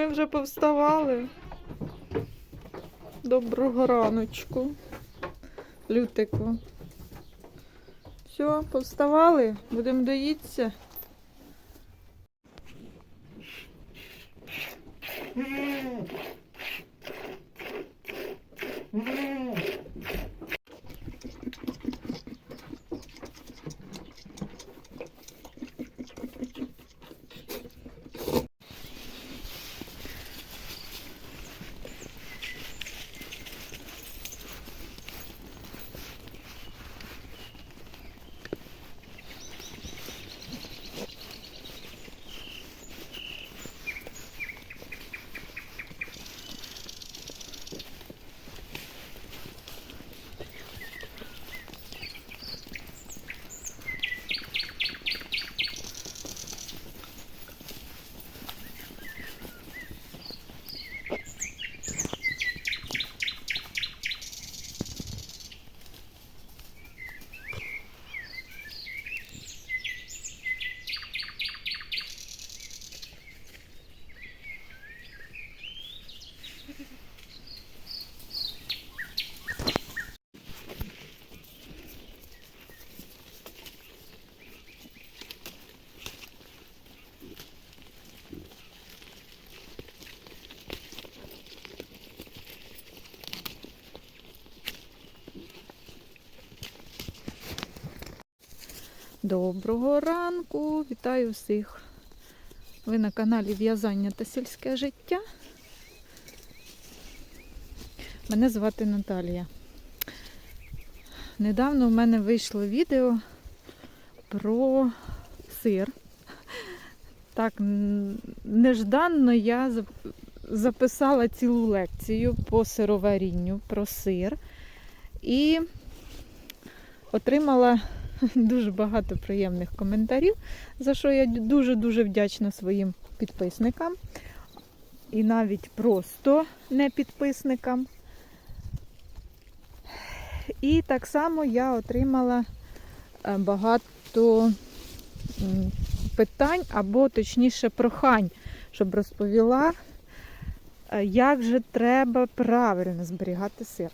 Ми вже повставали. Доброго раночку. Лютику. Все, повставали, будемо доїтися. Доброго ранку! Вітаю всіх! Ви на каналі В'язання та сільське життя. Мене звати Наталія. Недавно у мене вийшло відео про сир. Так, нежданно я записала цілу лекцію по сироварінню про сир і отримала дуже багато приємних коментарів, за що я дуже-дуже вдячна своїм підписникам. І навіть просто не підписникам. І так само я отримала е, багато питань, або точніше прохань, щоб розповіла, е, як же треба правильно зберігати сир.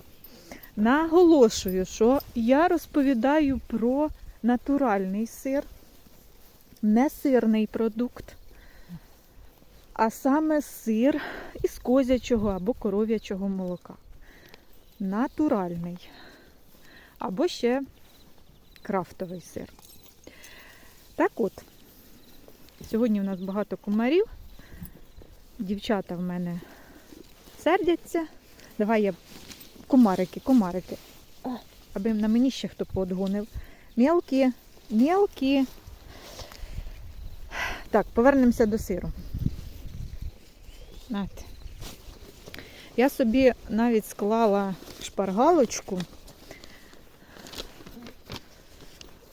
Наголошую, що я розповідаю про натуральний сир, не сирний продукт, а саме сир із козячого або коров'ячого молока. Натуральний. Або ще крафтовий сир. Так от, сьогодні у нас багато комарів. Дівчата в мене сердяться. Давай я Комарики, комарики. Аби на мені ще хто подгонив. Мелкі, мелкі. Так, повернемося до сиру. Нате. Я собі навіть склала шпаргалочку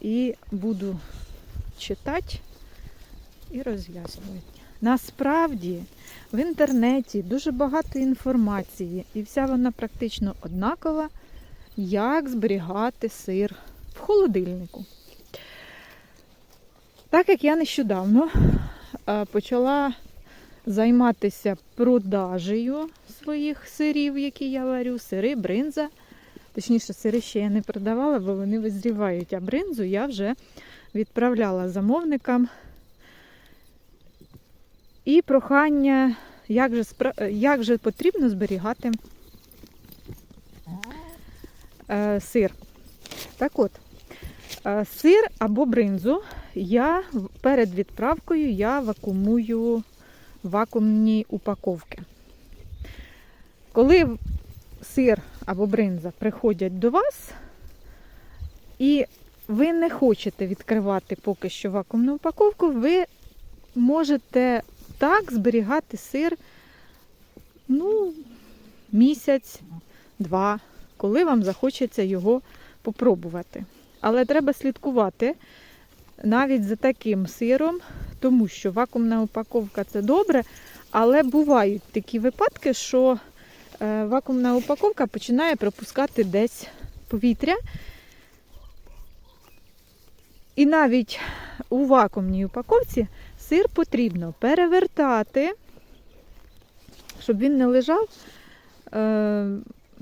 і буду читати і розв'язувати. Насправді в інтернеті дуже багато інформації, і вся вона практично однакова, як зберігати сир в холодильнику. Так як я нещодавно е, почала займатися продажею своїх сирів, які я варю, сири, бринза. Точніше, сири ще я не продавала, бо вони визрівають, а бринзу я вже відправляла замовникам. І прохання, як же, як же потрібно зберігати е, сир. Так от, е, сир або бринзу я перед відправкою я вакуумую в вакуумні упаковки. Коли сир або бринза приходять до вас, і ви не хочете відкривати поки що вакуумну упаковку, ви можете так зберігати сир ну, місяць, два, коли вам захочеться його попробувати. Але треба слідкувати навіть за таким сиром, тому що вакуумна упаковка це добре, але бувають такі випадки, що е, вакуумна упаковка починає пропускати десь повітря. І навіть у вакуумній упаковці сир потрібно перевертати щоб він не лежав е,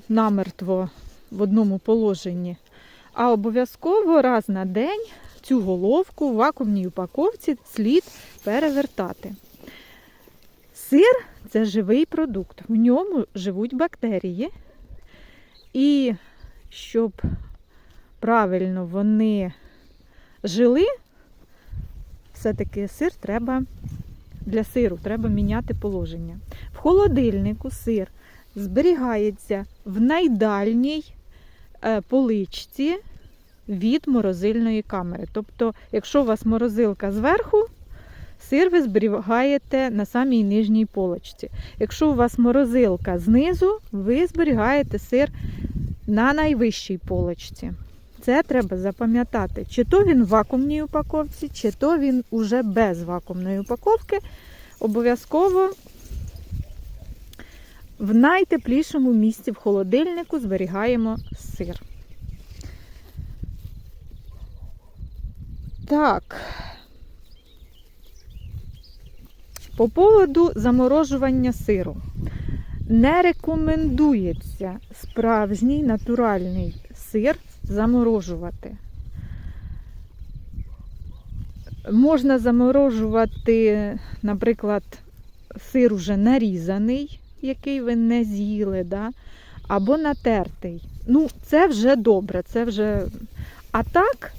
намертво в одному положенні. А обов'язково раз на день цю головку в вакуумній упаковці слід перевертати. Сир це живий продукт, в ньому живуть бактерії. І щоб правильно вони жили, все-таки сир треба для сиру треба міняти положення. В холодильнику сир зберігається в найдальній е, поличці від морозильної камери. Тобто, якщо у вас морозилка зверху, сир ви зберігаєте на самій нижній полочці. Якщо у вас морозилка знизу, ви зберігаєте сир на найвищій полочці. Це треба запам'ятати. Чи то він в вакуумній упаковці, чи то він уже без вакуумної упаковки. Обов'язково в найтеплішому місці в холодильнику зберігаємо сир. Так. По поводу заморожування сиру. Не рекомендується справжній натуральний сир заморожувати. Можна заморожувати, наприклад, сир уже нарізаний, який ви не з'їли, да? або натертий. Ну, це вже добре, це вже. А так,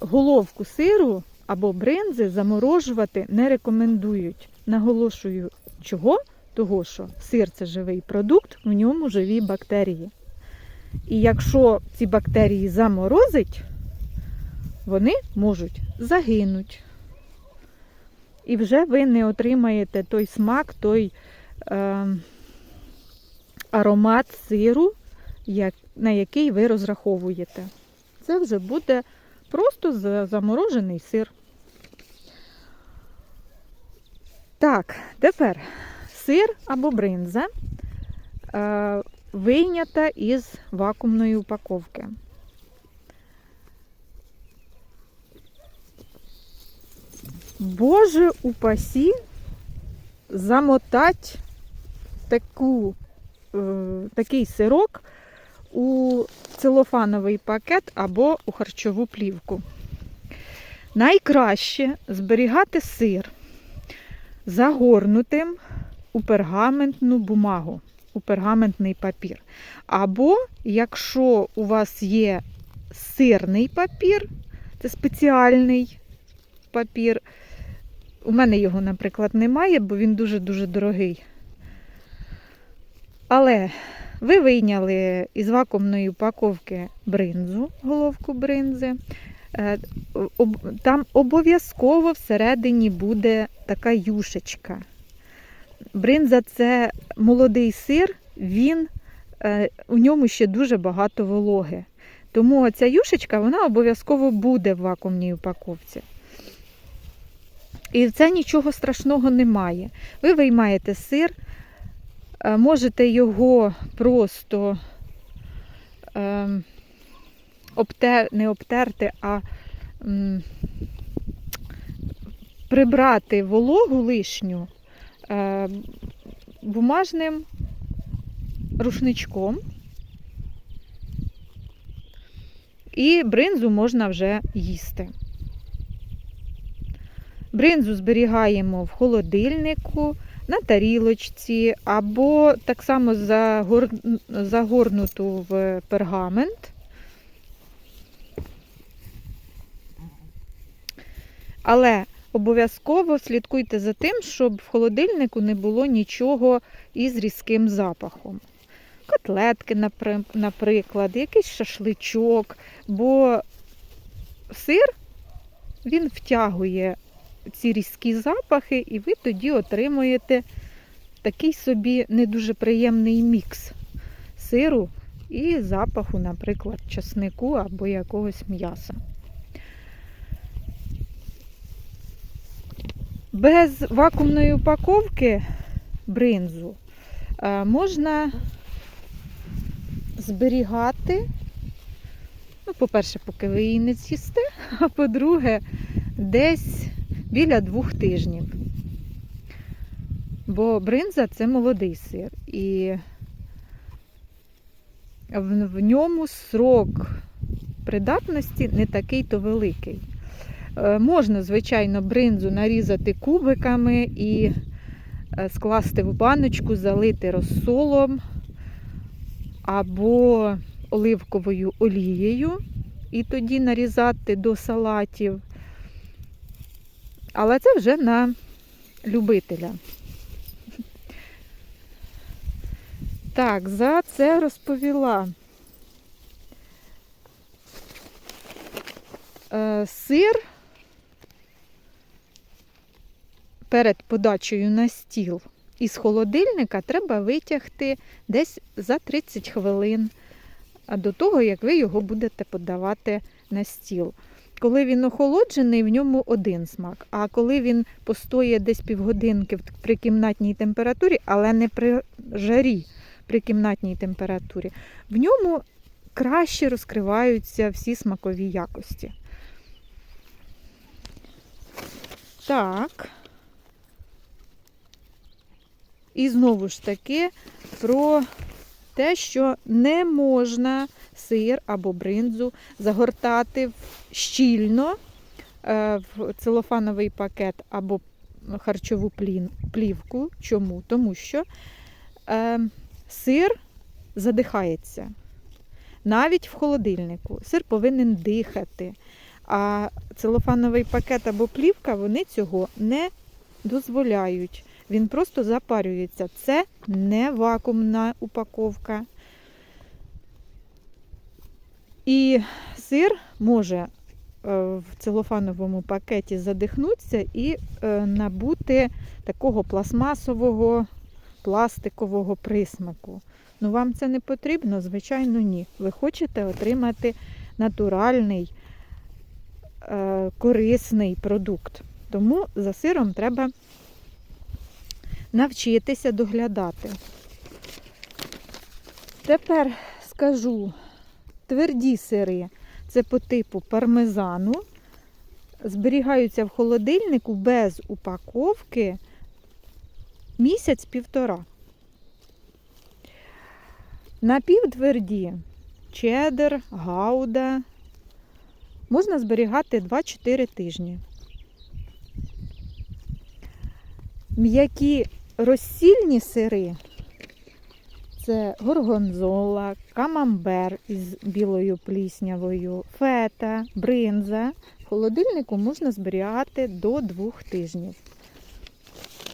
головку сиру або бринзи заморожувати не рекомендують. Наголошую, чого? Того, що сир це живий продукт, в ньому живі бактерії. І якщо ці бактерії заморозить, вони можуть загинути. І вже ви не отримаєте той смак, той е, аромат сиру, як, на який ви розраховуєте. Це вже буде просто заморожений сир. Так, тепер сир або бринза е, вийнята із вакуумної упаковки. Боже упасі замотать таку, е, такий сирок у целофановий пакет або у харчову плівку. Найкраще зберігати сир загорнутим у пергаментну бумагу, у пергаментний папір. Або, якщо у вас є сирний папір, це спеціальний папір. У мене його, наприклад, немає, бо він дуже-дуже дорогий. Але ви вийняли із вакуумної упаковки бринзу, головку бринзи. Е, Там обов'язково всередині буде така юшечка. Бринза це молодий сир, він, е, у ньому ще дуже багато вологи. Тому ця юшечка вона обов'язково буде в вакуумній упаковці. І це нічого страшного немає. Ви виймаєте сир, е, можете його просто е, обте, не обтерти, а прибрати вологу лишню бумажним рушничком. І бринзу можна вже їсти. Бринзу зберігаємо в холодильнику, на тарілочці, або так само загор... загорнуту в пергамент. Але обов'язково слідкуйте за тим, щоб в холодильнику не було нічого із різким запахом. Котлетки, наприклад, якийсь шашличок, бо сир він втягує ці різкі запахи, і ви тоді отримуєте такий собі не дуже приємний мікс сиру і запаху, наприклад, часнику або якогось м'яса. Без вакуумної упаковки бринзу е, можна зберігати, ну, по-перше, поки ви її не з'їсте, а по-друге, десь біля двох тижнів. Бо бринза це молодий сир. І в, в ньому срок придатності не такий то великий. Е, Можна, звичайно, бринзу нарізати кубиками і е, скласти в баночку, залити розсолом або оливковою олією, і тоді нарізати до салатів. Але це вже на любителя. Так, за це розповіла. Е, Сир перед подачею на стіл із холодильника треба витягти десь за 30 хвилин до того, як ви його будете подавати на стіл. Коли він охолоджений, в ньому один смак. А коли він постоє десь півгодинки при кімнатній температурі, але не при жарі, при кімнатній температурі, в ньому краще розкриваються всі смакові якості. Так. І знову ж таки про те, що не можна сир або бринзу загортати щільно е, в целофановий пакет або харчову плівку. Чому? Тому що е, сир задихається. Навіть в холодильнику. Сир повинен дихати. А целофановий пакет або плівка вони цього не дозволяють. Він просто запарюється. Це не вакуумна упаковка. І сир може е, в целофановому пакеті задихнутися і е, набути такого пластмасового, пластикового присмаку. Ну, вам це не потрібно? Звичайно, ні. Ви хочете отримати натуральний, е, корисний продукт. Тому за сиром треба навчитися доглядати. Тепер скажу тверді сири це по типу пармезану. Зберігаються в холодильнику без упаковки місяць-півтора. Напівтверді чеддер, гауда можна зберігати 2-4 тижні. М'які розсільні сири це горгонзола, камамбер із білою пліснявою, фета, бринза. В холодильнику можна зберігати до двох тижнів.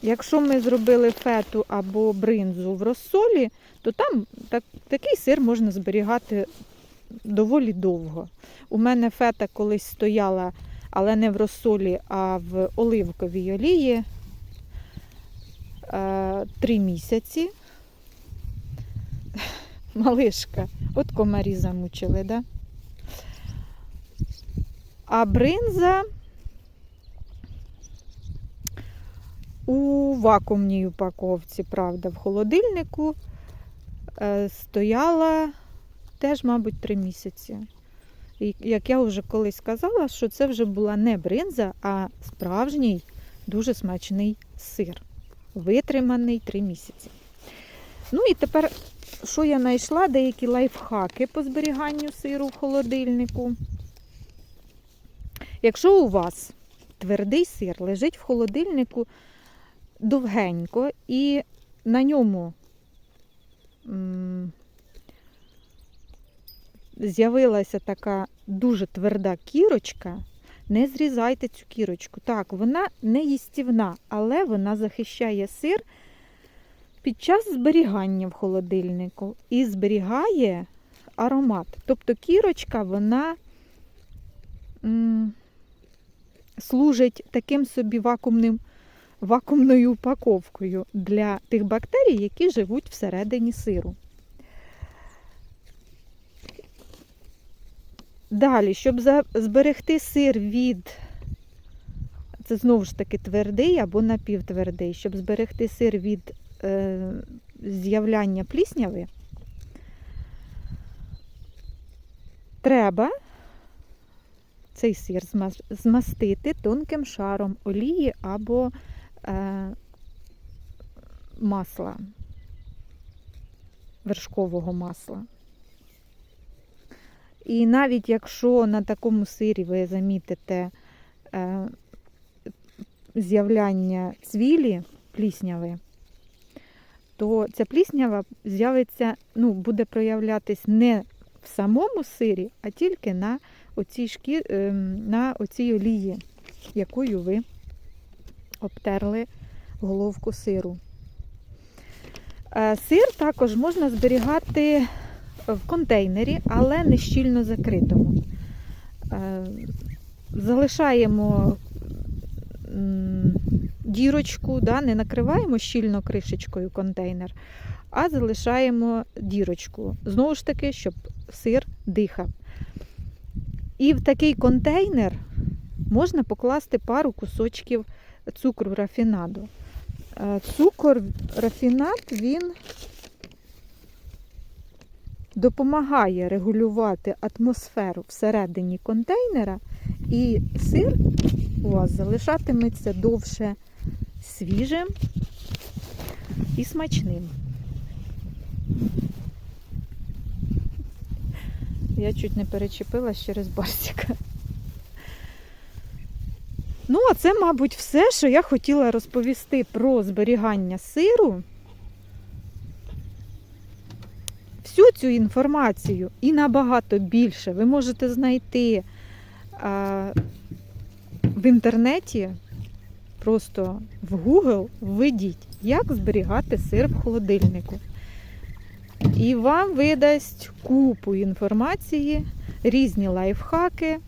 Якщо ми зробили фету або бринзу в розсолі, то там так, такий сир можна зберігати доволі довго. У мене фета колись стояла, але не в розсолі, а в оливковій олії три місяці. Малишка, от комарі замучили, да? А бринза у вакуумній упаковці, правда, в холодильнику е, стояла теж, мабуть, три місяці. І як я вже колись сказала, що це вже була не бринза, а справжній дуже смачний сир. Витриманий три місяці. Ну і тепер, що я знайшла? Деякі лайфхаки по зберіганню сиру в холодильнику. Якщо у вас твердий сир лежить в холодильнику довгенько і на ньому з'явилася така дуже тверда кірочка, не зрізайте цю кірочку. Так, вона не їстівна, але вона захищає сир під час зберігання в холодильнику і зберігає аромат. Тобто кірочка, вона м, служить таким собі вакуумним, вакуумною упаковкою для тих бактерій, які живуть всередині сиру. Далі, щоб зберегти сир від, це знову ж таки твердий або напівтвердий, щоб зберегти сир від е, з'являння плісняви, треба цей сир змастити тонким шаром олії або е, масла, вершкового масла. І навіть якщо на такому сирі ви замітите е, з'являння цвілі плісняви, то ця пліснява з'явиться, ну, буде проявлятись не в самому сирі, а тільки на оцій, шкі... ем, на оцій олії, якою ви обтерли головку сиру. Е, Сир також можна зберігати в контейнері, але не щільно закритому. Е, Залишаємо дірочку, да, не накриваємо щільно кришечкою контейнер, а залишаємо дірочку. Знову ж таки, щоб сир дихав. І в такий контейнер можна покласти пару кусочків цукру рафінаду. Е, Цукор рафінад він допомагає регулювати атмосферу всередині контейнера, і сир у вас залишатиметься довше свіжим і смачним. Я чуть не перечепилась через барсика. Ну, а це, мабуть, все, що я хотіла розповісти про зберігання сиру. Всю цю інформацію і набагато більше ви можете знайти в інтернеті. Просто в Google введіть, як зберігати сир в холодильнику. І вам видасть купу інформації, різні лайфхаки.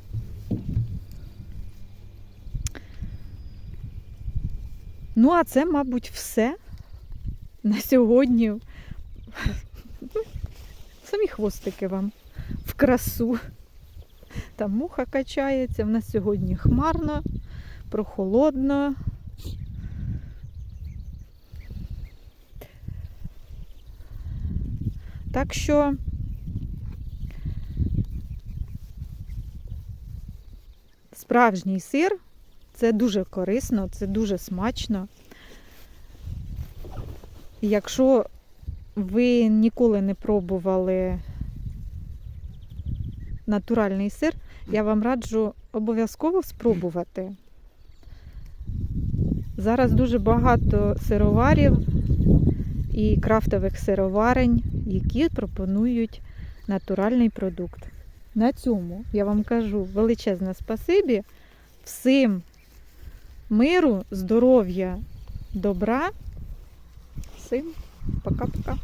Ну, а це, мабуть, все на сьогодні. Самі хвостики вам в красу. Там муха качається. В нас сьогодні хмарно, прохолодно. Так що справжній сир це дуже корисно, це дуже смачно. І Якщо ви ніколи не пробували натуральний сир, я вам раджу обов'язково спробувати. Зараз дуже багато сироварів і крафтових сироварень, які пропонують натуральний продукт. На цьому я вам кажу величезне спасибі. Всім миру, здоров'я, добра. Всім пока-пока.